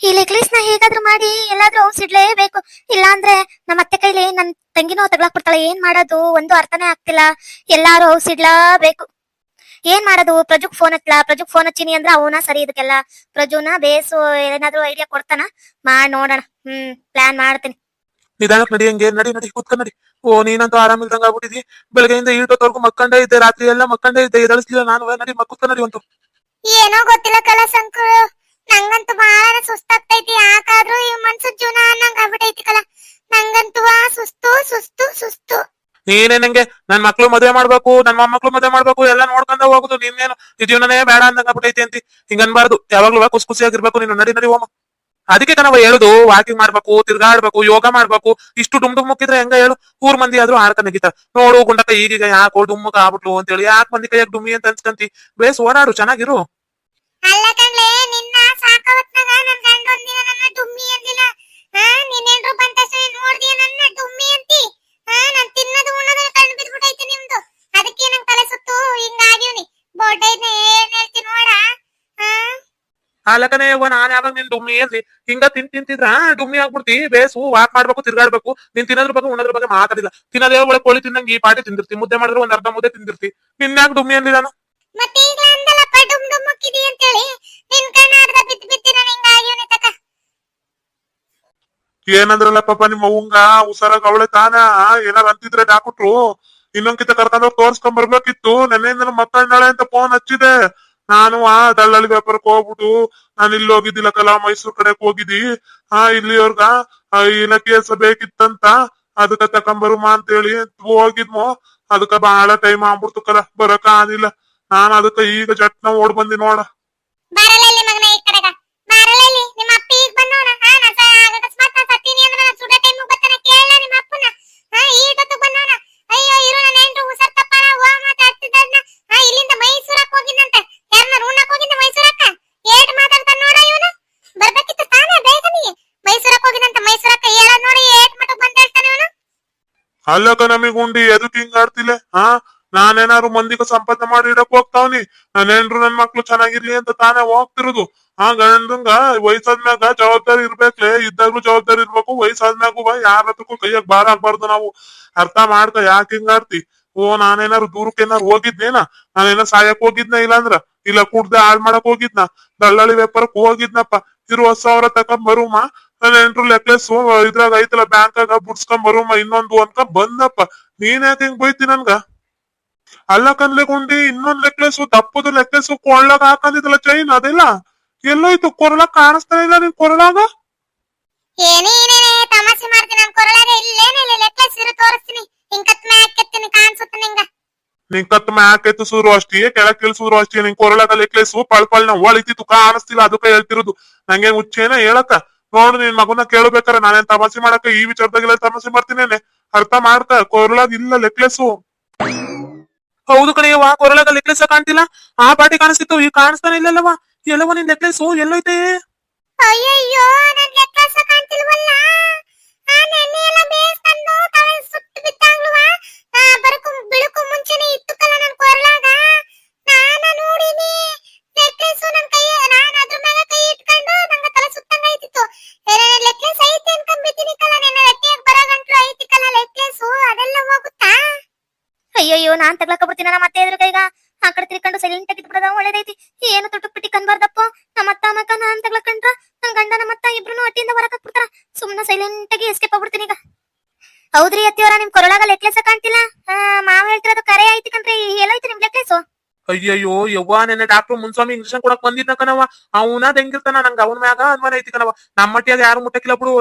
ಈ ನೆಕ್ಲೆಸ್ನ ಹೇಗಾದ್ರೂ ಮಾಡಿ, ಎಲ್ಲಾದ್ರೂ ಔಸಿಡ್ಲೇಬೇಕು ಇಲ್ಲಾಂದ್ರೆ ನಮ್ಮ ಅತ್ತೆ ಕೈಲಿ ನನ್ ತಂಗಿನೂ ತಗ್ಲಾಕ್ ಬಿಡ್ತಾಳೆ ಏನ್ ಮಾಡೋದು? ಒಂದು ಅರ್ಥನೇ ಆಗ್ತಿಲ್ಲ. ಎಲ್ಲಾರು ಔಸಿಡ್ಲೇಬೇಕು ಏನ್ ಮಾಡೋದು? ಪ್ರಜುಕ್ ಫೋನ್ ಹಚ್ಚಲ ಪ್ರಜುಕ್ ಫೋನ್ ಹಚ್ಚಿನಿ ಅಂದ್ರೆ ಅವನ ಸರಿ ಇದಕ್ಕೆಲ್ಲ. ಪ್ರಜುನ ಬೇಸು, ಏನಾದ್ರೂ ಐಡಿಯಾ ಕೊಡ್ತಾನ? ಮಾಡ್, ನೋಡೋಣ. ಹ್ಮ್ ಪ್ಲಾನ್ ಮಾಡ್ತೀನಿ. ನಿಧಾನಕ್ ನಡಿ ಹಂಗೆ ನಡಿ ನಡಿ ಕೂತ್ಕೊಂಡ್ ನಡಿ. ಓ ನೀನಂತೂ ಆರಾಮಿಲ್ದಂಗ ಆಗ್ಬಿಟ್ಟಿದಿ? ಬೆಳಗ್ಗೆಯಿಂದ ಈಟೊತ್ತವರೆಗೂ ಮಕ್ಕಂಡೇ ಇದ್ದೆ ರಾತ್ರಿ ಎಲ್ಲ ಮಕ್ಕಂಡೇ ಇದ್ದೆ ಎದಳಿಸ್ಲಿಲ್ಲ ನಾನು. ನಡಿ ಕೂತ್ಕೊಂಡ್ ನಡಿ ಒಂದು ಏನೋ ಗೊತ್ತಿಲ್ಲ ಕಲಾ ಸಂಕು ನಂಗಂತೂ ಬಹಳ ಸುಸ್ತಾಗ್ತೈತಿ. ಯಾಕಾದ್ರೂ ಈ ಮನ್ಸು ಜೀವನ ಅನ್ನಂಗ ಆಗ್ಬಿಟ್ಟೈತಿ ಕಲ. ನಂಗಂತೂ ಸುಸ್ತು ಸುಸ್ತು ಸುಸ್ತು. ನೀನೇ ನಂಗೆ ನನ್ ಮಕ್ಳು ಮದುವೆ ಮಾಡ್ಬೇಕು ನನ್ ಮೊಮ್ಮಕ್ಳು ಮದುವೆ ಮಾಡ್ಬೇಕು ಎಲ್ಲ ನೋಡ್ಕೊಂಡ ಹೋಗುದು. ನೀನೇನು ಈ ಜೀವನನೇ ಬೇಡ ಅಂದಂಗ ಬಿಟ್ಟೈತಿ ಅಂತ. ಹಿಂಗನ್ಬಾರ್ದು. ಯಾವಾಗ್ಲೂ ಖುಷಿ ಖುಷಿಯಾಗಿರ್ಬೇಕು ನೀನು ನಡಿ ನಡಿ ಹೋಮ. ಅದಕ್ಕೆ ಕಣವ ಹೇಳುದು ವಾಕಿಂಗ್ ಮಾಡ್ಬೇಕು, ತಿರ್ಗಾಡ್ಬೇಕು, ಯೋಗ ಮಾಡ್ಬೇಕು, ಇಷ್ಟು ಡುಮ್ ಡುಮ್ ಮುಕ್ಕಿದ್ರೆ ಹೆಂಗ ಹೇಳು? ಊರ್ ಮಂದಿ ಆದ್ರೂ ಆಡ್ಕ ನಗಿತಾರ. ನೋಡು ಗುಂಡಕ್ಕ ಈಗೀಗ ಯಾಕೋ ಡುಮ್ಮಕ ಆಗ್ಬಿಟ್ಲು ಅಂತ ಹೇಳಿ ಯಾಕೆ ಮಂದಿ ಕೈಯಾಗ ಡುಮ್ಮಿ ಅಂತ ಅನ್ಸ್ಕಂತಿ? ಬೇಸ್ ಓಡಾಡು, ಚೆನ್ನಾಗಿರು. ಹಾಲಕನೇ ಯವ್ವ ನಾನ್ ಯಾವಾಗ ನಿನ್ ಡುಮ್ಮಿ ಏನ್ರಿ? ಹಿಂಗ ತಿನ್ ತಿಂತಿದ್ರ ಡುಮ್ಮಿ ಆಗ್ಬಿಡ್ತಿ. ಬೇಸು ವಾಕ್ ಮಾಡ್ಬೇಕು ತಿರ್ಗಾಡ್ಬೇಕು. ನಿನ್ ತಿನ್ನೋದ್ರ ಬಗ್ಗೆ ಉಣ್ಣೋದ್ರ ಬಗ್ಗೆ ಮಾತಾಡಿಲ್ಲ. ತಿನ್ನೋದೇ ಒಳಗೆ ಕೋಳಿ ತಿನ್ನಂಗ್ ಈ ಪಾಟಿ ತಿಂದಿರ್ತಿ. ಮುದ್ದೆ ಮಾಡಿದ್ರೆ ಒಂದ್ ಅರ್ಧ ಮುದ್ದೆ ತಿಂದಿರ್ತಿ. ನಿನ್ಯಾಗ ಡುಮ್ಮಿ ಅಂದಿ ನಾನು? ಮತ್ತೆ ಈಗ ಅಂದಲ್ಲಪ್ಪ ಡುಮ್ ಡುಮ್ ಮುಕ್ಕಿದಿ ಅಂತೇಳಿ. ನಿನ್ ಕಣ್ಣ ಅರ್ಧ ಬಿದ್ದು ಬಿದ್ದು ನಾನು ಹಿಂಗಾಗಿವ್ನಿ ತಕ. ಏನಂದ್ರಲ್ಲ ಪಾಪ ನಿಮ್ಮ ಅವಂಗ ಹುಷಾರಾಗ ಅವಳೆ ತಾನ? ಏನಾರ ಅಂತಿದ್ರೆ ಹಾಕ್ಬಿಟ್ರು ಇನ್ನೊಂದ್ಕಿತ ಕರ್ಕೊಂಡೋಗಿ ತೋರ್ಸ್ಕೊಂಡ್ ಬರ್ಬೇಕಿತ್ತು. ನೆನ್ನೆಯಿಂದ ಮಕ್ಕಳಾಳೆ ಅಂತ ಫೋನ್ ಹಚ್ಚಿದೆ. ನಾನು ಆ ದಳ್ಳಾಳಿ ವ್ಯಾಪಾರಕ್ಕೆ ಹೋಗ್ಬಿಟ್ಟು ನಾನು ಇಲ್ಲಿ ಹೋಗಿದ್ದಿಲ್ಲ ಕಲಾ ಮೈಸೂರ್ ಕಡೆಕ್ ಹೋಗಿದ್ದಿ. ಆ ಇಲ್ಲಿಯವ್ರಗ ಇಲಾಖೆ ಬೇಕಿತ್ತಂತ, ಅದಕ್ಕ ತಕೊಂಬರುಮ ಅಂತೇಳಿ ಹೋಗಿದ್ಮೋ. ಅದಕ್ಕ ಬಹಳ ಟೈಮ್ ಆಗ್ಬಿಡ್ತು ಕಲ, ಬರಕ ಆನಿಲ್ಲ ನಾನು ಅದಕ್ಕ ಈಗ ಜಟ್ನ ಓಡ್ ಬಂದಿ ನೋಡ. ನಿಮ್ಮ ಅಪ್ಪ ಈಗ ಅಲ್ಲಕ ಉಂಡಿ ಎದಕ್ ಹಿಂಗ್ ಆಡ್ತಿಲೆ? ಹಾ? ನಾನೇನಾರು ಮಂದಿಗ ಸಂಪಾದನೆ ಮಾಡಿ ಇಡಕ್ ಹೋಗ್ತಾವ್ನಿ. ನನ್ ಹೆಂಡ್ರು ನನ್ ಮಕ್ಳು ಚೆನ್ನಾಗಿರ್ಲಿ ಅಂತ ತಾನೇ ಹೋಗ್ತಿರೋದು. ಆ ಗಂಡಂಗ ವಯಸ್ಸಾದ್ಮ್ಯಾಗ ಜವಾಬ್ದಾರಿ ಇರ್ಬೇಕ್ಲೆ. ಇದ್ದಾಗ್ಲೂ ಜವಾಬ್ದಾರಿ ಇರ್ಬೇಕು. ವಯಸ್ಸಾದ್ಮ್ಯಾಗು ಯಾರ ಹತ್ರಕ್ಕೂ ಕೈಯಾಗ ಬಾರ ಆಗ್ಬಾರ್ದು ನಾವು. ಅರ್ಥ ಮಾಡ್ಕ ಯಾಕೆ ಹಿಂಗ್ ಆಡ್ತಿ? ಓ ನಾನೇನಾರು ದೂರಕ್ಕೆ ಏನಾರು ಹೋಗಿದ್ನೇನ? ನಾನೇನ ಸಾಯಕ್ ಹೋಗಿದ್ನ ಇಲ್ಲಾಂದ್ರ? ಇಲ್ಲ ಕುಡ್ದೆ ಹಾಳ್ ಮಾಡಕ್ ಹೋಗಿದ್ನ? ದಳ್ಳಾಳಿ ವ್ಯಾಪಾರಕ್ ಹೋಗಿದ್ನಪ್ಪ. ಇರು ಹೊಸ ಸಾವಿರ ತಕೊಂಡ್ ಬರುಮ? ನನ್ನ ಹೆಂಡ್ರು ನೆಕ್ಲೆಸ್ ಇದ್ರಾಗ ಐತಲ್ಲ ಬ್ಯಾಂಕಾಗ ಬುಡ್ಸ್ಕೊಂಡ್ ಬರೋಮ್ಮ ಇನ್ನೊಂದು ಅನ್ಕ ಬಂದಪ್ಪ. ನೀನ್ ಯಾಕೆ ಹಿಂಗ್ ಬೈತಿ ನನ್ಗ? ಅಲ್ಲ ಕನ್ಲೆಗುಂಡಿ ಇನ್ನೊಂದ್ ನೆಕ್ಲೆಸ್ ದಪ್ಪದ ನೆಕ್ಲೆಸ್ ಕೊಳ್ಳಾಗ ಹಾಕೊಂಡಿದ್ದಲ್ಲ ಚೈನ್ ಅದೆಲ್ಲ? ಎಲ್ಲೋಯ್ತು? ಕೊರಳ ಕಾಣಿಸ್ತಾ ಇಲ್ಲ ನಿನ್ ಕೊರಳಾಗ? ಏನೇನೇನೇ ತಮಾಷೆ ಮಾಡ್ತೀನಿ ನನ್ ಕೊರಳಾಗ ಇಲ್ಲೇನೇ ಇಲ್ಲ ನೆಕ್ಲೆಸ್ ಇರು ತೋರಿಸ್ತೀನಿ. ಹಿಂಗ್ ಕತ್ ಮ್ಯಾಕ್ ಹಾಕ್ತೀನಿ ಕಾಣಿಸುತ್ತೆ ನಿಂಗ. ನಿನ್ ಕತ್ ಮ್ಯಾಕೆತ್ತು ಸುರು ಅಷ್ಟೇ ಕೆಳಕ್ ಇಳಿಸೂರು ಅಷ್ಟೇ ನಿನ್ ಕೊರಳಾಗ ನೆಕ್ಲೆಸ್ ಪಳ್ ಪಳ್ನ ಒಳಿತಿತ್ತು ಕಾಣಿಸ್ತಿಲ್ಲ ಅದಕ್ಕೆ ಹೇಳ್ತಿರೋದು. ನಂಗೆ ಹುಚ್ಚೇನ ಹೇಳಕ್ಕ. ನೋಡು, ನಿನ್ ಮಗುನ ಕೇಳ್ಬೇಕಾರೆ ನಾನೇನ್ ತಮಾಷೆ ಮಾಡಕ ಈ ವಿಚಾರದಾಗೆಲ್ಲ ತಮಾಷೆ ಮಾಡ್ತೀನೇನೆ ಅರ್ಥ ಮಾಡ್ತಾ, ಕೊರಳಾಗ ಇಲ್ಲ ನೆಕ್ಲೆಸ್ ಹೌದು ಕಡೆಯವ್ವ ಕೊರಳಾಗ ನೆಕ್ಲೆಸ್ ಕಾಣ್ತಿಲ್ಲ? ಆ ಪಾಟಿ ಕಾಣಿಸ್ತಿತ್ತು ಈಗ ಕಾಣಿಸ್ತಾನೆ ಇಲ್ಲಲ್ಲವ ಎಲ್ಲವ ನಿನ್ ನೆಕ್ಲೆಸ್ ಎಲ್ಲೈತೆ ಅಯ್ಯಯ್ಯೋ ಅಯ್ಯಯ್ಯೋ, ನಾನ್ ತಗ್ಲಕ ಬರ್ತೀನಿ ನಮ್ಮ ಮತ್ತೆ ಎದುರು ಕೈಗ ಆ ಕಡೆ ತಿರ್ಕೊಂಡು ಸೈಲೆಂಟ್ ಆಗಿ ಬಿಡದ ಒಳ್ಳೇದೈತಿ. ಏನು ತುಟ್ಟು ಪಿಟಿ ಕನ್ಬಾರ್ದಪ್ಪ ನಮ್ಮ ಅತ್ತ ಮಕ್ಕ ನಾನ್ ತಗ್ಲಕಂಡ್ರ ನನ್ ಗಂಡ ನಮ್ಮ ಅತ್ತ ಇಬ್ರು ಒಟ್ಟಿಂದ ಹೊರಕ್ ಹಾಕ್ಬಿಡ್ತಾರ. ಸುಮ್ನ ಸೈಲೆಂಟ್ ಆಗಿ ಎಸ್ಕೇಪ್ ಆಗ್ಬಿಡ್ತೀನಿ ಈಗ. ಹೌದ್ರಿ ಅತ್ತಿಯವರ, ನಿಮ್ ಕೊರಳಾಗ ಲೆಕ್ಲೆಸ ಕಾಣ್ತಿಲ್ಲ? ಮಾವ ಹೇಳ್ತಿರೋದು ಕರೆ ಐತಿ ಕಣ್ರಿ. ಎಲ್ಲೈತಿ ನಿಮ್ ಲೆಕ್ಲೆಸ್ ಅಯ್ಯಯ್ಯೋ, ಯವ್ವ, ನೆನ್ನೆ ಡಾಕ್ಟರ್ ಮುನ್ಸ್ವಾಮಿ ಇಂಜೆಕ್ಷನ್ ಕೊಡಕ್ ಬಂದಿದ್ನ ಕಣವ ಅವನ ಹೆಂಗಿರ್ತಾನ? ನಂಗ ಅವನ ಮ್ಯಾಗ ಅನುಮಾನ ಐತಿ ಕಣವ ನಮ್ಮ ಮಟ್ಟಿಯಾಗ ಯಾರು ಮುಟ್ಟಕ್ಕಿಲ್ಲ ಬಿಡು.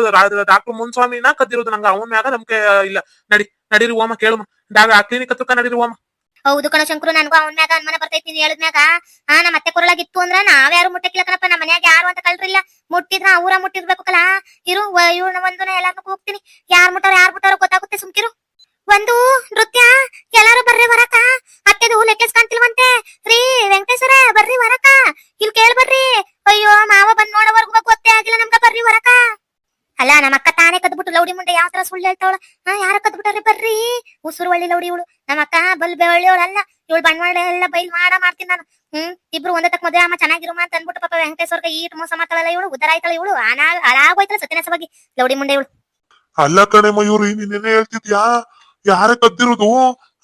ಡಾಕ್ಟರ್ ಮುನ್ಸ್ವಾಮಿನ ಕದ್ದಿರೋದು. ನಂಗ ಅವನ ಮ್ಯಾಗ ನಮ್ಗೆ ಇಲ್ಲ. ನಡಿ, ನಡೀರಿ, ಓಮ, ಕೇಳುಮ. ಡಾಗ ಕ್ಲಿನಿಕ್ ಹತ್ರ ಓಮ. ಹೌದು ಕಣ ಶಂಕರು, ನನಗೂ ಅವನ ಮ್ಯಾಗ ಅನುಮಾನ ಬರ್ತೈತಿ ನೀನ್ ಹೇಳಿದ್ಮ್ಯಾಗ ಆ ನಮ್ಮ ಮತ್ತೆ ಕೊರಳಾಗಿತ್ತು ಅಂದ್ರ ನಾವ್ಯಾರು ಮುಟ್ಟಕ್ಕಿಲ್ಲ ಕಣಪ್ಪ ನಮ್ಮ ಮನ್ಯಾಗ ಯಾರು ಅಂತ ಕಳ್ರಿಲ್ಲ. ಮುಟ್ಟಿದ್ರ, ಊರ ಮುಟ್ಟಿರ್ಬೇಕಲ್ಲ ಇರು ಇವ್ರನ್ನ ಒಂದನ ಎಲ್ಲಾರ್ನು ಹೋಗ್ತೀನಿ ಯಾರ್ ಮುಟ್ಟಾರ ಯಾರ್ ಮುಟ್ಟಾರ ಗೊತ್ತಾಗುತ್ತೆ ಸುಮ್ಕಿರು. ಒಂದು ಹಾ ಯಾರ ಕದ್ಬಿಟ್ಟಾರೆ ಬರ್ರಿ ಉಸುರು ಒಳ್ಳಿ ಲೌಡಿ ಇವಳು. ನಮ್ಮ ಅಕ್ಕ ಬಲ್ ಅಲ್ಲ ಇವಳು ಬಂಡವಾಳ ಎಲ್ಲ ಬೈಲ್ ಮಾಡ ಮಾಡ್ತೀನಿ ನಾನು. ಹ್ಮ್, ಇಬ್ರು ಒಂದೇ ತಕ್ಕ ಮದುವೆ ಅಮ್ಮ ಚೆನ್ನಾಗಿರುಮ ಅಂತ ಅನ್ಬಿಟ್ಟು ಪಾಪ ವೆಂಕಟೇಶ್ವರ್ಗೆ ಈಟ್ ಮೋಸ ಮಾಡ್ತಾಳಲ್ಲ ಇವಳು. ಉದ್ದಾರ ಆಯ್ತಾಳ ಇವಳು. ಅನಾ ಹಾಳಾಗೋಯ್ತಲ್ಲ ಸತ್ಯನಾಶವಾಗಿ. ಲೌಡಿ ಮುಂಡೆ ಇವಳು. ಅಲ್ಲ ಕಣೆ ಮಯೂರಿ ನೀನೇನೇ ಹೇಳ್ತಿದ್ಯಾ? ಯಾರ ಕದ್ದಿರೋದು?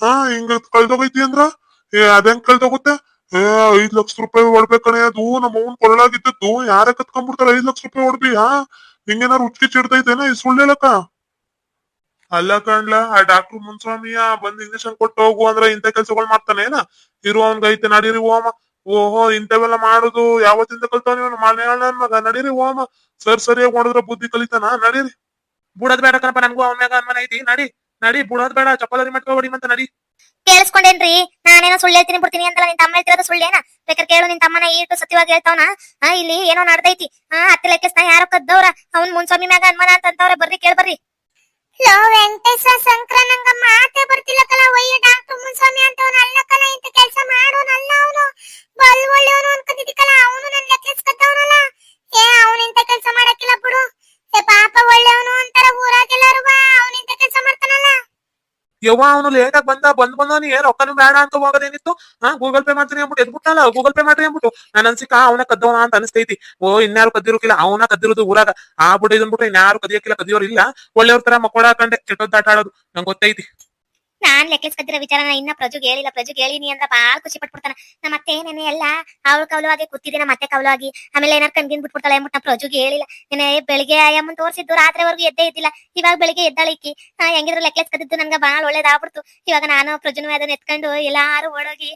ಹಾ, ಹಿಂಗ ಕಳ್ದೋಗೈತಿ ಅಂದ್ರ? ಏ, ಅದಂಗ್ ಕಳ್ದೋಗುತ್ತೆ? ಏ, ಐದ್ ಲಕ್ಷ ರೂಪಾಯಿ ಹೊಡ್ಬೇಕ್ ಕಣೆ ಅದು. ನಮ್ಮ ಅವ್ನ್ ಕೊಳ್ಳಾಗಿದ್ದದ್ದು ಯಾರ ಕತ್ಕೊಂಡ್ಬಿಡ್ತಾರ ಐದ್ ಲಕ್ಷ ರೂಪಾಯಿ ಹೊಡ್ಬಿ ಹಾ? ನಿಂಗೇನಾರು ಉಚ್ಕಿ ಚಿಡ್ತೈತೇನ ಈ ಸುಳ್ಳು ಹೇಳಕ್ಕ. ಅಲ್ಲ ಕಣ್ಲ, ಆ ಡಾಕ್ಟರ್ ಮುನ್ಸ್ವಾಮಿಯ ಬಂದ್ ಇಂಜೆಕ್ಷನ್ ಕೊಟ್ಟು ಹೋಗು ಅಂದ್ರ ಇಂಥ ಕೆಲ್ಸಗಳು ಮಾಡ್ತಾನೇನ ಇರು ಅವ್ನ್ಗ ಐತೆ ನಡೀರಿ ಓಮ. ಓಹೋ, ಇಂಥವೆಲ್ಲ ಮಾಡುದು ಯಾವತ್ತಿಂದ ಕಲ್ತಾವ ನೀವು ಮನೆ ಮಗ, ನಡೀರಿ ಓಮ. ಸರ್ ಸರಿಯಾಗಿ ಮಾಡಿದ್ರ ಬುದ್ಧಿ ಕಲಿತಾನ? ನಡೀರಿ. ಬುಡದ್ ಬೇಡ ಕಣಪ್ಪ, ನನ್ಗೂ ಅವನ ಮ್ಯಾಗ ಅನುಮಾನ ಐತಿ. ನಡಿ ನಡಿ, ಬುಡದ್ ಬೇಡ ಚಪ್ಪಲರಿ ಮಟ್ಕೊ ಹೊಡಿ ಅಂತ ನಡಿ. ಕೇಳಿಸ್ಕೊಂಡೇನ್ರಿ? ನಾನೇನೋ ಸುಳ್ಳು ಹೇಳ್ತೀನಿ ಬಿಡ್ತೀನಿ ಅಂತಲ್ಲ ನಿನ್ ತಮ್ಮ ಹೇಳ್ತಿರೋದು ಸುಳ್ಳೇನ ಬೇಕಾದ್ರೆ ಕೇಳು, ನಿನ್ ತಮ್ಮನ ಈಟು ಸತ್ಯವಾಗಿ ಹೇಳ್ತಾವನ? ಇಲ್ಲಿ ಏನೋ ನಡ್ದೈತಿ. ಆ, ಹತ್ತಿ ಲೆಕ್ಕಸ್ನ ಯಾರೋ ಕದ್ದವ್ರ. ಅವ್ನ್ ಮುನ್ಸ್ವಾಮಿ ಮ್ಯಾಗ ಅನುಮಾನ ಅಂತ ಅಂತವ್ರೆ ಬರ್ರಿ, ಕೇಳ್ ಬರ್ರಿ. ಲೋ ವೆಂಕಟೇಶ್ವರ ಶಂಕರ, ನಂಗ ಮಾತೆ ಬರ್ತಿಲ್ಲ ಕಲ. ಒಯ್ಯ ಡಾಕ್ಟರ್ ಮುನ್ಸ್ವಾಮಿ ಅಲ್ಲ ಕಲ ಇಂತ ಕೆಲಸ ಮಾಡೋನಲ್ಲ ಅವನು. ಬಲ್ ಒಳ್ಳೆಯವನು ಅನ್ಕೊಂಡಿದ್ದಕ್ಕಲ್ಲ ಅವನು ನನ್ನ ಲೆಕ್ಕಸ್ ಕದ್ದವನಲ್ಲ ಏ, ಅವನು ಇಂತ ಕೆಲಸ ಮಾಡಕ್ಕಿಲ್ಲ ಬಿಡು. ಏ, ಪಾಪ ಒಳ್ಳೆಯವನು ಯವ್ವ, ಅವನು ಲೇಟಾಗಿ ಬಂದ, ಬಂದ್ ಬಂದವನಿ ಏನ್ ರೊಕ್ಕನು ಬೇಡ ಅಂತ ಹೋಗೋದೇನಿತ್ತು ಹಾ ಗೂಗಲ್ ಪೇ ಮಾಡ್ತೀನಿ ಅಂದ್ಬಿಟ್ಟು ಎದ್ಬಿಟ್ಟಲ್ಲ ಗೂಗಲ್ ಪೇ ಮಾಡ್ರಿ ಅಂದ್ಬಿಟ್ಟು. ನಾನು ಅನ್ಸಿಕ, ಅವನ ಕದ್ದವನ ಅಂತ ಅನಿಸ್ತೈತಿ. ಓ, ಇನ್ಯಾರು ಕದ್ದಿರೋಕಿಲ್ಲ, ಅವನ ಕದ್ದಿರೋದು ಊರಾಗ. ಆ ಬಿಟ್ಟು ಇದನ್ಬಿಟ್ಟು ಇನ್ಯಾರು ಕದಿಯಕ್ಕಿಲ್ಲ ಕದಿಯೋರು ಇಲ್ಲ. ಒಳ್ಳೆಯವ್ರ ತರ ಮಕ್ಕಳ ಕಂಡೆ ಕೆಟ್ಟದ್ದು ಆಟ ಆಡೋದು. ನಂಗೆ ಗೊತ್ತೈತಿ. ನಾನ್ ಲೆಕ್ಕಸ್ ವಿಚಾರ ಇನ್ನ ಪ್ರಜುಗ್ ಹೇಳಿಲ್ಲ, ಪ್ರಜುಗ್ ಹೇಳಿನಿ ಅಂದ್ರ ಬಾಳ್ ಖುಷಿ ಪಟ್ಬಿಡ್ತಾನ. ನಮ್ಮ ಅತ್ತೆ ನೆನೆ ಎಲ್ಲ ಅವಳ ಕವಲವಾಗಿ ಕೂತಿದ್ದೆ ಮತ್ತೆ ಅತ್ತೆ ಕವಲವಾಗಿ ಆಮೇಲೆ ಏನಾರ ಕಣ್ಗಿನ್ ಬಿಟ್ಬಿಡ್ತಾಳೆ ಮುಟ್ಟ ಪ್ರಜು ಹೇಳಿಲ್ಲ. ನೆನೆ ಬೆಳಿಗ್ಗೆ ಅಮ್ಮನ್ ತೋರ್ಸಿದ್ದು, ರಾತ್ರಿವರೆಗೂ ಎದ್ದೇ ಇದ್ದಿಲ್ಲ. ಇವಾಗ ಬೆಳಿಗ್ಗೆ ಎದ್ದಾಳಿಕ್ಕಿ ಹೆಂಗಿದ್ರು ಲೆಕ್ಕಿಸ್ಕದಿದ್ದು ನನ್ಗೆ ಬಾಳ್ ಒಳ್ಳೇದಾಗ್ಬಿಡ್ತು ಇವಾಗ ನಾನು ಪ್ರಜುನು ಅದನ್ನ ಎತ್ಕೊಂಡು ಎಲ್ಲಾರು ಓಡೋಗಿ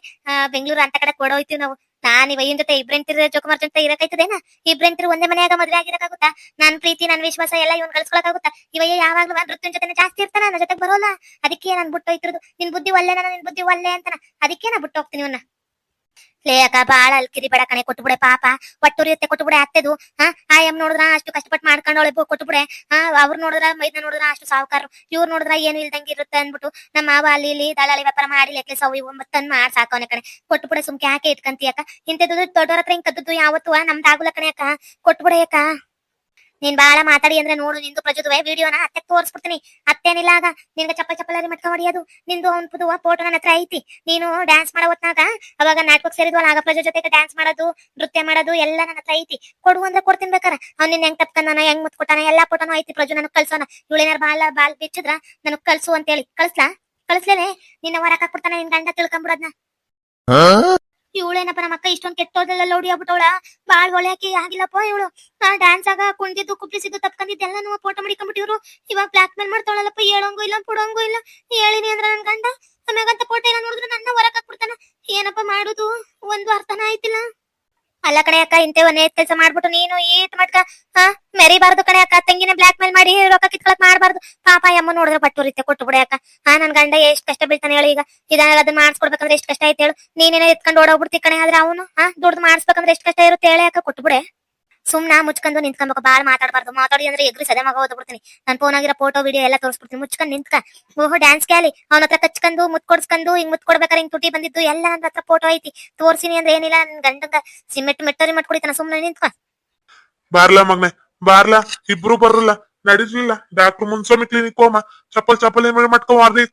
ಬೆಂಗಳೂರು ಅಂತ ಕಡೆ ಕೊಡೋಯ್ತೀವಿ ನಾವು. ನಾನ್ ಇವಯ್ಯನ್ ಜೊತೆ ಇಬ್ರಂತಿರ ಜೋಕುಮಾರ್ ಜೊತೆ ಇರಕೈತದೇನ? ಇಬ್ರಂತಿರ ಒಂದೇ ಮನೆಯಾಗ ಮದ್ವೆ ಆಗಿರಕಾಗುತ್ತಾ ನನ್ ಪ್ರೀತಿ, ನನ್ ವಿಶ್ವಾಸ ಎಲ್ಲ ಇವ್ನ್ ಕಳ್ಸ್ಕೊಳಕಾಗುತ್ತಾ ಇವಯ್ಯ ಯಾವಾಗ್ಲೂ ನೃತ್ಯನ್ ಜೊತೆ ಜಾಸ್ತಿ ಇರ್ತಾನ ನನ್ನ ಜೊತೆ ಬರೋಲ್ಲ. ಅದಕ್ಕೆ ನಾನ್ ಬಿಟ್ಟು ಹೋಯ್ತಿರೋದು ನಿನ್ ಬುದ್ಧಿ ನಾನು ನಿನ್ ಬುದ್ಧಿ ಒಳ್ಳೆ ಅಂತಾನ. ಅದಕ್ಕೆ ನಾ ಬಿಟ್ಟು ಹೋಗ್ತೀನಿ ಇವನ್ನ. ಲೇ ಅಕ್ಕ ಬಾಳ ಅಲ್ಕಿರಿ ಬೇಡ ಕಣೆ ಕೊಟ್ಬಿಡೆ ಪಾಪ. ಒಟ್ಟುರಿಯುತ್ತೆ ಕೊಟ್ಬಿಡೆ ಅತ್ತೆದು. ಹಾ ಆಯಮ್ ನೋಡಿದ್ರ ಅಷ್ಟು ಕಷ್ಟಪಟ್ಟು ಮಾಡ್ಕೊಂಡವಳೆ ಕೊಟ್ಬಿಡೆ ಹಾ, ಅವ್ರು ನೋಡಿದ್ರ ಮೈದ್ನ ನೋಡಿದ್ರ ಅಷ್ಟು ಸಾವುಕಾರರು ಇವ್ರು ನೋಡಿದ್ರ ಏನು ಇಲ್ದಂಗೆ ಇರುತ್ತೆ ಅಂದ್ಬಿಟ್ಟು ನಮ್ಮ ಮಾವ ಅಲ್ಲಿ ಇಲ್ಲಿ ದಲಾಳಿ ವ್ಯಾಪಾರ ಮಾಡಿ ಲೆಕ್ಕ ಸೌ ತಂದ್ ಮಾಡಿ ಸಾಕವನೆ ಕಣೆ. ಕೊಟ್ಬಿಡೆ ಸುಮ್ಕೆ ಯಾಕೆ ಇಟ್ಕಂತೀಯಕ್ಕ? ಇಂಥದ್ದು ದೊಡ್ಡವ್ರ ಹತ್ರ ಹಿಂಗ್ ಕದ್ದು ಯಾವತ್ತು ನಮ್ದಾಗುಲ್ಲ ಕಣೆ ಅಕ್ಕ. ಕೊಟ್ಬಿಡೆ ಅಕ್ಕ. ನೀನ್ ಬಾಳ ಮಾತಾಡಿ ಅಂದ್ರೆ ನೋಡು ನಿಂದು ಪ್ರಜುದುವೆ ವಿಡಿಯೋನ ಅತ್ತೆ ತೋರಿಸ್ಬಿಡ್ತೀನಿ. ಅತ್ತೇನಿಲ್ಲ ಆಗ, ನಿನ್ಗೆ ಚಪ್ಪ ಚಪ್ಪಲಾರಿ ಮಟ್ಕ ಹೊಡಿಯೋದು. ನಿಂದು ಅವ್ನ್ ಫೋಟೋ ನನ್ನ ಹತ್ರ ಐತಿ. ನೀನು ಡ್ಯಾನ್ಸ್ ಮಾಡೋ ಹೊತ್ನಾಗ, ಅವಾಗ ನಾಟಕಕ್ಕೆ ಸೇರಿದ್ವಲ್ಲ, ಆಗ ಪ್ರಜು ಜೊತೆಗೆ ಡ್ಯಾನ್ಸ್ ಮಾಡೋದು, ನೃತ್ಯ ಮಾಡೋದು ಎಲ್ಲ ನನ್ನ ಹತ್ರ ಐತಿ. ಕೊಡು ಅಂದ್ರೆ ಕೊಡ್ತೀನಿ ಬೇಕಾರ ಅವ್ನ ನಿನ್ ಹೆಂಗ್ ತಪ್ಕಂದಾನ, ಹೆಂಗ್ ಮುತ್ ಕೊಟ್ಟಾನ ಎಲ್ಲಾ ಫೋಟೋನು ಐತಿ ಪ್ರಜು, ನನಗ್ ಕಳ್ಸೋನ ಇವಳೇನಾರ ಬಾಳ ಬಾಲ್ ಬಿಚ್ಚಿದ್ರ ನನಗ್ ಅಂತ ಹೇಳಿ ಕಳ್ಸ್ಲಾ? ಕಳ್ಸ್ಲೇನೆ? ನಿನ್ನ ಹೊರಕ್ ಹಾಕ್ಬಿಡ್ತಾನೆ ನಿನ್ ಗಂಡ ತಿಳ್ಕೊಂಬಿಡೋದ್ನ. ಇವಳೇನಪ್ಪ ನಮ್ಮ ಅಕ್ಕ ಇಷ್ಟೊಂದ್ ಕೆಟ್ಟೋದೆಲ್ಲ ಲೋಡಿ ಆಗ್ಬಿಟ್ಟವಳ? ಬಾಳ್ ಹೊಳೆ ಹಾಕಿ ಆಗಿಲ್ಲಪ್ಪ ಇವಳು. ನಾ ಡ್ಯಾನ್ಸ್ ಆಗ ಕುಣಿದಿದ್ದು ಕುಪ್ಪಿಸಿದ್ದು ತಪ್ಕೊಂಡಿದ್ದೆಲ್ಲ ನಾವು ಫೋಟೋ ಮಾಡಿಕೊಂಡ್ಬಿಟ್ಟಿವ್ರು ಇವಾಗ ಬ್ಲಾಕ್ ಮೇಲ್ ಮಾಡ್ತಾವಳಲ್ಲಪ್ಪ ಹೇಳಂಗೂ ಇಲ್ಲ ಕೊಡಂಗೂ ಇಲ್ಲ. ಹೇಳಿನಿ ಅಂದ್ರ ನನ್ ಗಂಡ? ಆಮ್ಯಾಗಂತ ಫೋಟೋ ಎಲ್ಲ ನೋಡಿದ್ರೆ ನನ್ನ ಹೊರಕ್ ಹಾಕ್ಬಿಡ್ತಾನ. ಏನಪ್ಪ ಮಾಡುದು? ಒಂದು ಅರ್ಥನ ಆಯ್ತಿಲ್ಲ. ಅಲ್ಲ ಕಣೆ ಅಕ್ಕ ಇಂತೇವನ್ನೇ ಕೆಲಸ ಮಾಡ್ಬಿಟ್ಟು ನೀನು ಈಟ್ ಮಟ್ಕ, ಹಾ, ಮೆರಿಬಾರ್ದು ಕಣೆ ಅಕ್ಕ, ತಂಗಿನ ಬ್ಲಾಕ್ ಮೇಲ್ ಮಾಡಿ ರೊಕ್ಕ ಕಿತ್ಕೊಳಕ್ ಮಾಡ್ಬಾರ್ದು. ಪಾಪ ಅಮ್ಮ ನೋಡಿದ್ರೆ ರೀತಿ ಕೊಟ್ಟು ಬಿಡ ಅಕ್ಕ. ಹಾ, ನನ್ ಗಂಡ ಎಷ್ಟ್ ಕಷ್ಟ ಬೀಳ್ತಾನೆ ಹೇಳು ಈಗ. ಇದಾಗ ಅದನ್ನ ಮಾಡಿಸ್ಕೊಡ್ಬೇಕಂದ್ರೆ ಎಷ್ಟ್ ಕಷ್ಟ ಐತೆ ಹೇಳು. ನೀನೇನೋ ಎತ್ಕೊಂಡು ಓಡೋಗ್ಬಿಡ್ತಿ ಕಣೆ, ಆದ್ರೆ ಅವನು, ಹಾ, ದುಡ್ದು ಮಾಡಿಸ್ಬೇಕಂದ್ರೆ ಎಷ್ಟ್ ಕಷ್ಟ ಇರುತ್ತೆ ಹೇಳಿ ಅಕ್ಕ, ಕೊಟ್ಟು ಬಿಡೆ. ಸುಮ್ನ ಮುಚ್ಕೊಂಡು ನಿಂತ್ಕೊಬೇಕು ಬಾಳ್ ಮಾತಾಡಬಾರ್ದು. ಮಾತಾಡಿ ಅಂದ್ರೆ ಎಗ್ರಿ ಸದೆ ಮಗ ಓದ್ಬಿಡ್ತೀನಿ. ನನ್ ಫೋನ್ ಆಗಿರೋ ಫೋಟೋ ವಿಡಿಯೋ ಎಲ್ಲ ತೋರಿಸ್ಬಿಡ್ತೀನಿ. ಮುಚ್ಕೊಂಡು ನಿಂತ್ಕ. ಓಹೋ ಡ್ಯಾನ್ಸ್ ಕ್ಯಾಲಿ ಅವನ ಹತ್ರ ಕಚ್ಕೊಂಡು, ಮುತ್ಕೊಡ್ಸ್ಕೊಂಡು, ಹಿಂಗ್ ಮುತ್ಕೊಡ್ಬೇಕಾರೆ ಹಿಂಗ್ ತುಟಿ ಬಂದಿದ್ದು ಎಲ್ಲ ಅಂತ ಹತ್ರ ಫೋಟೋ ಐತಿ. ತೋರ್ಸಿನಿ ಅಂದ್ರೆ ಏನಿಲ್ಲ, ನನ್ ಗಂಡಂಗ ಸಿಮೆಂಟ್ ಮೆಟ್ಟರಿ ಮಾಡ್ಕೊಡಿತಾನ. ಸುಮ್ನೆ ನಿಂತ್ಕ. ಬಾರ್ಲಾ ಮಗ್ನೆ, ಬಾರ್ಲಾ. ಇಬ್ರು ಬರಲ್ಲ ನಡೀಲಿಲ್ಲ ಡಾಕ್ಟರ್ ಮುನ್ಸ್ವಾಮಿ ಕ್ಲಿನಿಕ್ ಹೋಮ. ಚಪ್ಪಲ್ ಚಪ್ಪಲ್ ಏನ್ ಮಟ್ಕೊ ವಾರ್ದಿ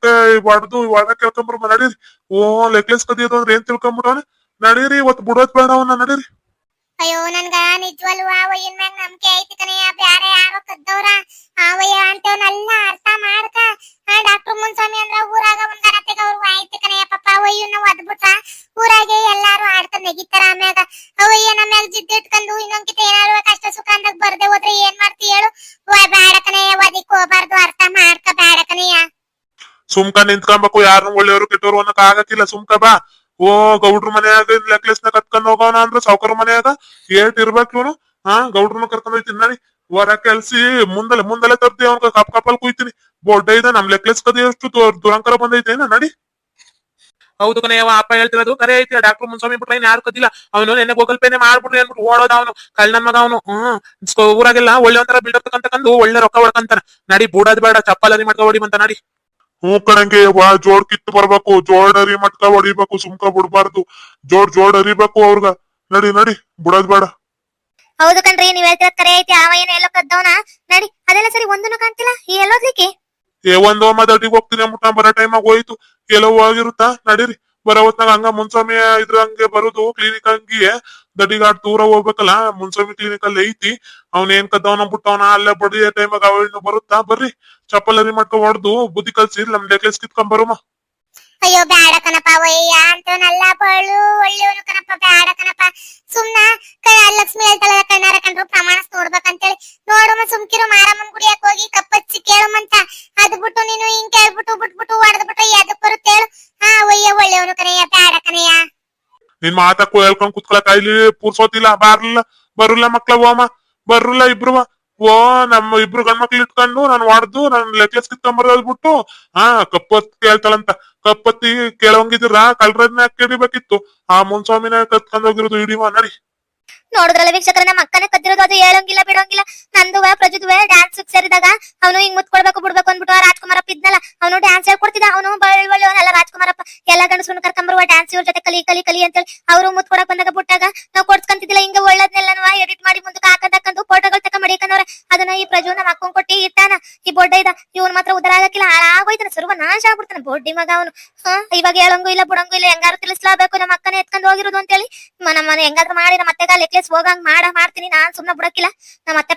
ಹೊಡೆದು ಒಳಗ ಕೇಳ್ಕೊಂಬರ್ಮ ನಡೀರಿ. ಓ ಲೆಕ್ಲೆಸ್ ಕದಿಯೋದು ಅಂದ್ರೆ ಏನ್ ತಿಳ್ಕೊಂಬಿಡವನ ನಡೀರಿ ಇವತ್ತು ಬಿಡೋದ್ ಬೇಡ ಅವನ್ನ ನಡೀರಿ. ಅಯ್ಯೋ, ನನ್ಗ ನಿಜವಲ್ವ ಅವಯ್ಯನ್ ಮ್ಯಾಗ ನಂಬಿಕೆ ಐತಿ ಕಣಯ್ಯ ಬ್ಯಾರೆ ಯಾರೋ ಕದ್ದವ್ರ. ಅವಯ್ಯ ಅಂತವನ್ನೆಲ್ಲ ಅರ್ಥ ಮಾಡ್ಕ ಡಾಕ್ಟರ್ ಮುನ್ಸ್ವಾಮಿ ಅಂದ್ರ ಊರಾಗ ಒಂದ್ ಗಣತೆಗ ಅವ್ರು ಆಯ್ತು ಕಣಯ್ಯ ಪಾಪ ಅವಯ್ಯನ ಒದ್ಬಿಟ್ರ ಊರಾಗೆ ಎಲ್ಲಾರು ಆಡ್ಕೊಂಡ್ ನೆಗಿತಾರ ಆಮ್ಯಾಗ ಅವಯ್ಯ ನಮ್ಮ ಮ್ಯಾಗ ಜಿದ್ದ ಇಟ್ಕೊಂಡು ಇನ್ನೊಂದ್ಕಿತ ಏನಾರು ಕಷ್ಟ ಸುಖ ಅಂದಾಗ ಬರ್ದೆ ಹೋದ್ರೆ ಏನ್ ಮಾಡ್ತಿ ಹೇಳು? ಬ್ಯಾಡ ಕಣಯ್ಯ ಒದಿಕ್ ಹೋಗ್ಬಾರ್ದು, ಅರ್ಥ ಮಾಡ್ಕ ಬ್ಯಾಡ ಕಣಯ್ಯ ಸುಮ್ಕ ನಿಂತ್ಕೊಂಬೇಕು ಯಾರನ್ನು ಒಳ್ಳೆಯವರು ಕೆಟ್ಟವ್ರು ಅನ್ನಕ್ ಆಗಕ್ಕಿಲ್ಲ ಸುಮ್ಕ ಬಾ. ಓ, ಗೌಡ್ರ ಮನ್ಯಾಗ ನೆಕ್ಲೆಸ್ನ ಕತ್ಕೊಂಡ್ ಹೋಗೋಣ ಅಂದ್ರ ಸಾವ್ಕಾರ ಮನ್ಯಾಗ? ಏಟ್ ಇರ್ಬೇಕು ಇವನು. ಹಾ, ಗೌಡ್ರನ್ನ ಕರ್ಕೊಂಡ್ ಹೋಯ್ತೀನಿ ನಡಿ. ಹೊರ ಕೆಲ್ಸಿ, ಮುಂದಲೆ ಮುಂದಲೆ ತರ್ತಿ ಅವ್ನ ಕಪ್ ಕಪ್ಪಲ್ ಕುಯ್ತೀನಿ. ಬೊಡ್ಡ ಇದೆ, ನಮ್ ನೆಕ್ಲೆಸ್ ಕದಿಯಷ್ಟು ದು- ದುರಂಕಾರ ಏನ ನಡಿ. ಹೌದು ಕಣಯ್ಯವ ಅಪ್ಪ ಹೇಳ್ತಿರೋದು ಕರೆ ಐತಿ ಡಾಕ್ಟರ್ ಮುನ್ಸ್ವಾಮಿ ಬಿಟ್ರೆ ಯಾರು ಕದಿಲ್ಲ. ಅವನು ನೆನ್ನೆ ಗೂಗಲ್ ಪೇನೆ ಮಾಡ್ಬಿಟ್ರಿ ಅನ್ಬಿಟ್ಟು ಓಡೋದ ಅವನು. ಮಗ ಅವನು. ಹ್ಮ್ ಊರಾಗೆಲ್ಲ ಒಳ್ಳೆ ಒಂಥರ ಬಿಲ್ಡಪ್ ತಕಂತಕಂದು ಒಳ್ಳೆ ರೊಕ್ಕ ಹೊಡ್ಕಂತಾನ. ನಡಿ, ಬೂಡದ್ ಬೇಡ ಚಪ್ಪಲರಿ ಮಾಡ್ಕೊ ಓಡಿ ಬಂತ, ನಡಿ. ಹ್ಞೂ ಕಣಂಗೆ ವಾ ಜೋಡ್ ಕಿತ್ತು ಬರ್ಬೇಕು ಜೋಡ್ ಅರಿ ಮಟ್ಕ ಹೊಡಿಬೇಕು ಸುಮ್ಕ ಬಿಡ್ಬಾರ್ದು. ಜೋಡ್ ಜೋಡ್ ಅರಿಬೇಕು ಅವ್ರಗ. ನಡಿ ನಡಿ ಬಿಡೋದ್ ಬೇಡ. ಹೌದು ಕಣ್ರಿ ನೀವ್ ಹೇಳ್ತಿರೋದ್ ಕರೆ ಐತಿ ಅವ ಏನ ಎಲ್ಲೋ ಕದ್ದವನ? ನಡಿ ಅದೆಲ್ಲ ಸರಿ ಒಂದನ್ನು ಕಾಣ್ತಿಲ್ಲ? ಈ ಎಲ್ಲೋದ್ಲಿಕ್ಕೆ ಏ ಒಂದೋ ಮದಟಿಗೆ ಹೋಗ್ತೀನಿ ಮುಟ್ಟ ಬರೋ ಟೈಮಾಗ ಹೋಯ್ತು. ಕೆಲವು ಹೋಗಿರುತ್ತಾ? ನಡೀರಿ. ಬರೋ ಹೊತ್ನಾಗ ಹಂಗ ಮುನ್ಸೋಮೇ ಇದ್ರ ಹಂಗೆ ಬರುದು ಕ್ಲಿನಿಕ್ ಹಂಗಿಯೇ. ದಡಿಗಾಡ್ ದೂರ ಹೋಗ್ಬೇಕಲ್ಲ ಮುನ್ಸ್ವಾಮಿ ಕ್ಲಿನಿಕ್ ಅಲ್ಲಿ ಐತಿ. ಅವ್ನ ಏನ್ ಕದ್ದವನ ಬಿಟ್ಟವನ ಅಲ್ಲೇ ಬಡಿಯ ಟೈಮಾಗ ಅವಳು ಬರುತ್ತಾ? ಬರ್ರಿ. ಚಪ್ಪಲರಿ ಮಾಡ್ಕೊ ಹೊಡ್ದು, ಬುದ್ಧಿ ಕಲ್ಸಿ ನಮ್ ನೆಕ್ಲೆಸ್ ಕಿತ್ಕೊಂಡ್ ಬರುಮ ಅಯ್ಯೋ, ಬ್ಯಾಡ ಕಣಪ್ಪ, ಒಯ್ಯ ಅಂತವನಲ್ಲ ಬಳ್ಳು ಒಳ್ಳೆಯವನು ಕಣಪ್ಪ, ಬ್ಯಾಡ ಕಣಪ್ಪ. ಸುಮ್ನ ಲಕ್ಷ್ಮಿ ಹೇಳ್ತಾಳ ಕಣ್ಣಾರ ಕಂಡ್ರು ಪ್ರಮಾಣ ನೋಡ್ಬೇಕಂತೇಳಿ. ನೋಡುಮ, ಸುಮ್ಕಿರು, ಮಾರಮ್ಮನ್ ಗುಡಿಯಕ್ ಹೋಗಿ ಕಪ್ಪಚ್ಚಿ ಕೇಳುಮಂತ. ಅದ್ ಬಿಟ್ಟು ನೀನು ಹಿಂಗ್ ಕೇಳ್ಬಿಟ್ಟು, ಬಿಟ್ಬಿಟ್ಟು ಹೊಡೆದ್ಬಿಟ್ಟು ಎದಕ್ ನಿನ್ ಮಾತ ಹೇಳ್ಕೊಂಡ್ ಕುತ್ಕೊಳಕ್ ಇಲ್ಲಿ ಪೂರ್ಸೋತಿಲ್ಲ, ಬಾರ್ಲಿಲ್ಲ, ಬರುಲ್ಲ ಮಕ್ಳ, ಓಮ, ಬರುಲ್ಲ ಇಬ್ರು. ಓ, ನಮ್ಮ ಇಬ್ರು ಗಂಡ್ಮಕ್ಳು ಇಟ್ಕೊಂಡು ನಾನು ಹೊಡ್ದು, ನನ್ ಲೆಕ್ಲೆಸ್ ಕಿತ್ಕೊಂಡ್ ಬರೋದ್ ಬಿಟ್ಟು ಹಾ ಕಪ್ಪತ್ ಕೇಳ್ತಾಳಂತ. ಕಪ್ಪತ್ತಿ ಕೇಳೋಂಗಿದ್ರ? ಕಳ್ರದ್ನ ಕೇಳಿಬೇಕಿತ್ತು ಆ ಮುನ್ಸ್ವಾಮಿನ ಕತ್ಕೊಂಡ್ ಹೋಗಿರೋದು ಹಿಡಿವ ನಡಿ ನೋಡಿದ್ರಲ್ಲ ವೀಕ್ಷಕರ, ನಮ್ಮ ಅಕ್ಕನ ಕದ್ದಿರೋದು ಅದು, ಹೇಳಂಗಿಲ್ಲ, ಬಿಡೋಂಗಿಲ್ಲ. ನಂದುವೆ ಪ್ರಜುದ್ವ ಡ್ಯಾನ್ಸ್ ಸೇರಿದಾಗ ಅವನು ಹಿಂಗ್ ಮುತ್ಕೊಳ್ಬೇಕು, ಬಿಡ್ಬೇಕು ಅಂದ್ಬಿಟ್ಟು ರಾಜ್ಕುಮಾರಪ್ಪ ಇದ್ನಲ್ಲ, ಅವನು ಡ್ಯಾನ್ಸ್ ಹೇಳ್ಕೊಡ್ತಿದ್ದ. ಅವನು ಬಳ್ಳಿ ಒಳ್ಳೆಯವನಲ್ಲ ರಾಜ್ಕುಮಾರಪ್ಪ. ಎಲ್ಲ ಗಂಡಸ್ರನ್ನ ಕರ್ಕೊಂಬರುವ ಡ್ಯಾನ್ಸ್ ಇವ್ರ ಜೊತೆ ಕಲಿ ಕಲಿ ಕಲಿ ಅಂತೇಳಿ ಅವರು ಮುತ್ ಕೊಡಕ್ ಬಂದಾಗ ಬಿಟ್ಟಾಗ ನಾವು ಕೊಡ್ಸ್ಕೊಂತಿದ್ದಿಲ್ಲ, ಹಿಂಗ ಒಳ್ಳೇದ್ನೆಲ್ಲ ಎಡಿಟ್ ಮಾಡಿ ಮುಂದಕ್ಕೆ ಹಾಕಂದು ಫೋಟೋಗಳು ತಕ ಮಡಿಕಂದವ್ರೆ ಅದನ್ನ ಈ ಪ್ರಜು ನಮ್ಮ ಅಕ್ಕನ್ ಕೊಟ್ಟಿ ಇಟ್ಟಾನ. ಈ ಬೊಡ್ಡ ಇದ, ಇವನ್ ಮಾತ್ರ ಉದರ ಆಗಕ್ಕಿಲ್ಲ, ಹಾಳಾಗೋಯ್ತಾನ, ಸರ್ವ ನಾಶ ಆಗ್ಬಿಡ್ತಾನೆ ಬೊಡ್ಡಿ ಮಗ ಅವನು. ಇವಾಗ ಹೇಳಂಗೂ ಇಲ್ಲ, ಬಿಡಂಗೂ ಇಲ್ಲ, ಹೆಂಗಾರು ತಿಳಿಸ್ಲಾಬೇಕು ನಮ್ಮ ಅಕ್ಕನ ಎತ್ಕೊಂಡು ಹೋಗಿರೋದು ಅಂತೇಳಿ. ನಮ್ಮ ಹೆಂಗಾದ್ರು ಮಾಡಿ ನಮ್ಮ ಅತ್ತೆಗ ಲೆಕ್ಲೆಸ್ ಹೋಗಂಗ್ ಮಾಡ, ಮಾಡ್ತೀನಿ, ನಾನ್ ಸುಮ್ನೆ ಬಿಡಕ್ಕಿಲ್ಲ. ನಮ್ಮ ಅತ್ತೆ